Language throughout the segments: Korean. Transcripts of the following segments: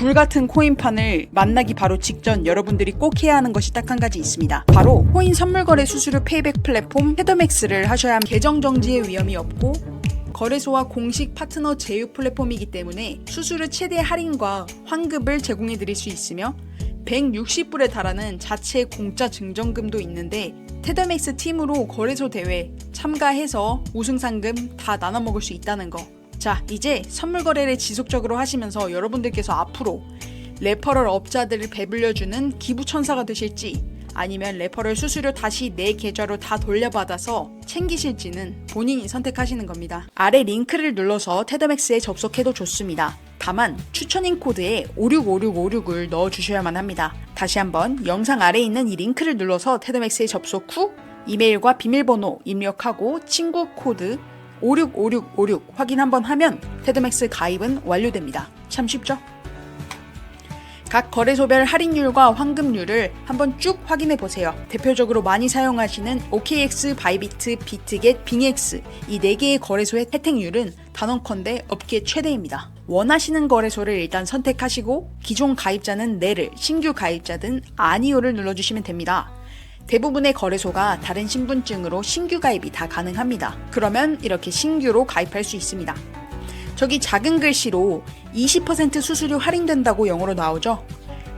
불같은 코인판을 만나기 바로 직전 여러분들이 꼭 해야 하는 것이 딱 한 가지 있습니다. 바로 코인 선물거래 수수료 페이백 플랫폼 헤더맥스를 하셔야 함 계정 정지의 위험이 없고 거래소와 공식 파트너 제휴 플랫폼이기 때문에 수수료 최대 할인과 환급을 제공해 드릴 수 있으며 160불에 달하는 자체 공짜 증정금도 있는데 테더맥스 팀으로 거래소 대회 참가해서 우승 상금 다 나눠 먹을 수 있다는 거. 자, 이제 선물 거래를 지속적으로 하시면서 여러분들께서 앞으로 레퍼럴 업자들을 배불려주는 기부천사가 되실지 아니면 레퍼럴 수수료 다시 내 계좌로 다 돌려받아서 챙기실지는 본인이 선택하시는 겁니다. 아래 링크를 눌러서 테더맥스에 접속해도 좋습니다. 다만 추천인 코드에 565656을 넣어 주셔야만 합니다. 다시 한번 영상 아래에 있는 이 링크를 눌러서 테더맥스에 접속 후 이메일과 비밀번호 입력하고 친구 코드 565656 확인 한번 하면 테드맥스 가입은 완료됩니다. 참 쉽죠? 각 거래소별 할인율과 환급률을 한번 쭉 확인해 보세요. 대표적으로 많이 사용하시는 OKX, 바이비트, 비트겟, 빙엑스 이 4개의 거래소의 혜택률은 단언컨대 업계 최대입니다. 원하시는 거래소를 일단 선택하시고 기존 가입자는 네를, 신규 가입자든 아니오를 눌러주시면 됩니다. 대부분의 거래소가 다른 신분증으로 신규 가입이 다 가능합니다. 그러면 이렇게 신규로 가입할 수 있습니다. 저기 작은 글씨로 20% 수수료 할인된다고 영어로 나오죠?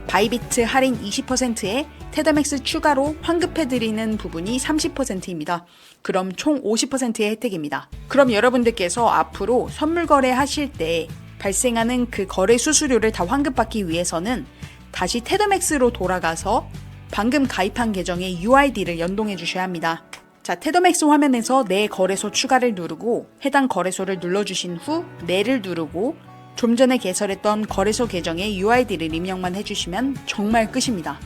바이비트 할인 20%에 테더맥스 추가로 환급해드리는 부분이 30%입니다. 그럼 총 50%의 혜택입니다. 그럼 여러분들께서 앞으로 선물 거래 하실 때 발생하는 그 거래 수수료를 다 환급받기 위해서는 다시 테더맥스로 돌아가서 방금 가입한 계정의 UID를 연동해 주셔야 합니다. 자, 테더맥스 화면에서 내 거래소 추가를 누르고 해당 거래소를 눌러주신 후 내를 누르고 좀 전에 개설했던 거래소 계정의 UID를 입력만 해주시면 정말 끝입니다.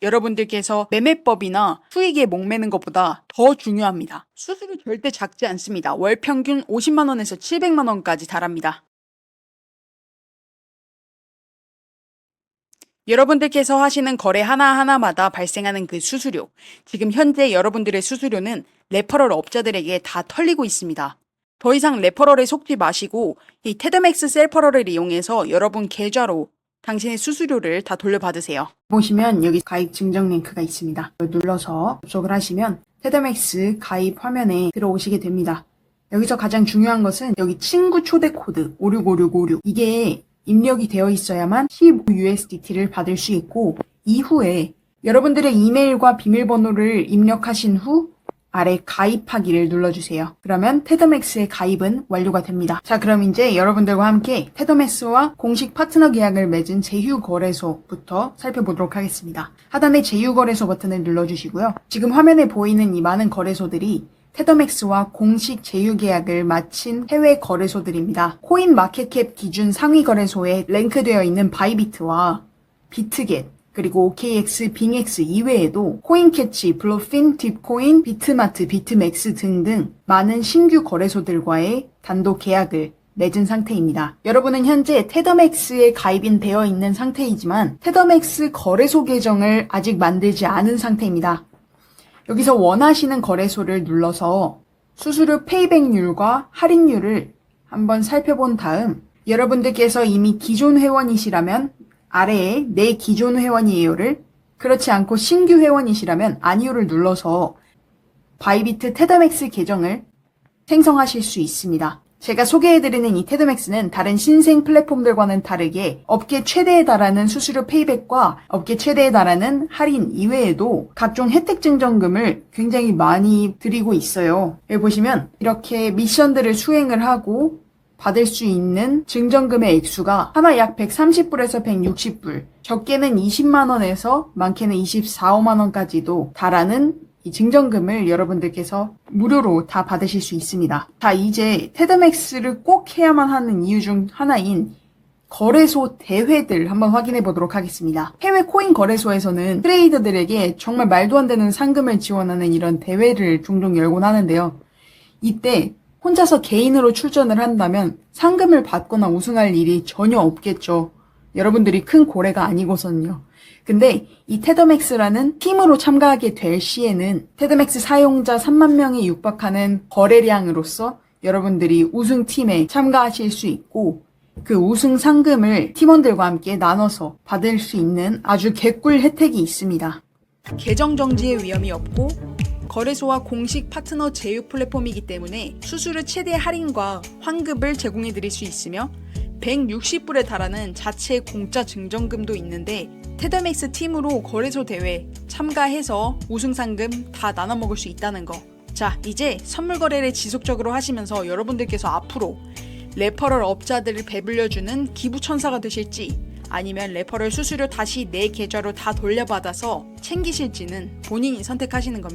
여러분들께서 매매법이나 수익에 목매는 것보다 더 중요합니다. 수수료 절대 작지 않습니다. 월 평균 50만원에서 700만원까지 달합니다. 여러분들께서 하시는 거래 하나하나마다 발생하는 그 수수료. 지금 현재 여러분들의 수수료는 레퍼럴 업자들에게 다 털리고 있습니다. 더 이상 레퍼럴에 속지 마시고 이 테드맥스 셀퍼럴을 이용해서 여러분 계좌로 당신의 수수료를 다 돌려받으세요. 보시면 여기 가입 증정 링크가 있습니다. 눌러서 접속을 하시면 테드맥스 가입 화면에 들어오시게 됩니다. 여기서 가장 중요한 것은 여기 친구 초대 코드 565656 이게 입력이 되어 있어야만 15USDT를 받을 수 있고 이후에 여러분들의 이메일과 비밀번호를 입력하신 후 아래 가입하기를 눌러주세요. 그러면 테더맥스의 가입은 완료가 됩니다. 자, 그럼 이제 여러분들과 함께 테더맥스와 공식 파트너 계약을 맺은 제휴거래소부터 살펴보도록 하겠습니다. 하단의 제휴거래소 버튼을 눌러주시고요. 지금 화면에 보이는 이 많은 거래소들이 테더맥스와 공식 제휴 계약을 마친 해외 거래소들입니다. 코인 마켓캡 기준 상위 거래소에 랭크되어 있는 바이비트와 비트겟, 그리고 OKX, 빙엑스 이외에도 코인캐치, 블루핀, 딥코인, 비트마트, 비트맥스 등등 많은 신규 거래소들과의 단독 계약을 맺은 상태입니다. 여러분은 현재 테더맥스에 가입인 되어 있는 상태이지만 테더맥스 거래소 계정을 아직 만들지 않은 상태입니다. 여기서 원하시는 거래소를 눌러서 수수료 페이백률과 할인율을 한번 살펴본 다음 여러분들께서 이미 기존 회원이시라면 아래에 내 기존 회원이에요를 그렇지 않고 신규 회원이시라면 아니오를 눌러서 바이비트 테더맥스 계정을 생성하실 수 있습니다. 제가 소개해드리는 이 테드맥스는 다른 신생 플랫폼들과는 다르게 업계 최대에 달하는 수수료 페이백과 업계 최대에 달하는 할인 이외에도 각종 혜택 증정금을 굉장히 많이 드리고 있어요. 여기 보시면 이렇게 미션들을 수행을 하고 받을 수 있는 증정금의 액수가 하나 약 130불에서 160불, 적게는 20만원에서 많게는 24, 5만원까지도 달하는 이 증정금을 여러분들께서 무료로 다 받으실 수 있습니다. 자, 이제 테드맥스를 꼭 해야만 하는 이유 중 하나인 거래소 대회들 한번 확인해 보도록 하겠습니다. 해외 코인 거래소에서는 트레이더들에게 정말 말도 안 되는 상금을 지원하는 이런 대회를 종종 열곤 하는데요. 이때 혼자서 개인으로 출전을 한다면 상금을 받거나 우승할 일이 전혀 없겠죠. 여러분들이 큰 고래가 아니고선요. 근데 이 테더맥스라는 팀으로 참가하게 될 시에는 테더맥스 사용자 3만 명이 육박하는 거래량으로서 여러분들이 우승팀에 참가하실 수 있고 그 우승 상금을 팀원들과 함께 나눠서 받을 수 있는 아주 개꿀 혜택이 있습니다. 계정 정지의 위험이 없고 거래소와 공식 파트너 제휴 플랫폼이기 때문에 수수료 최대 할인과 환급을 제공해 드릴 수 있으며 160불에 달하는 자체 공짜 증정금도 있는데 테더맥스 팀으로 거래소 대회 참가해서 우승 상금 다 나눠 먹을 수 있다는 거. 자, 이제 선물 거래를 지속적으로 하시면서 여러분들께서 앞으로 레퍼럴 업자들을 배불려주는 기부천사가 되실지 아니면 레퍼럴 수수료 다시 내 계좌로 다 돌려받아서 챙기실지는 본인이 선택하시는 겁니다.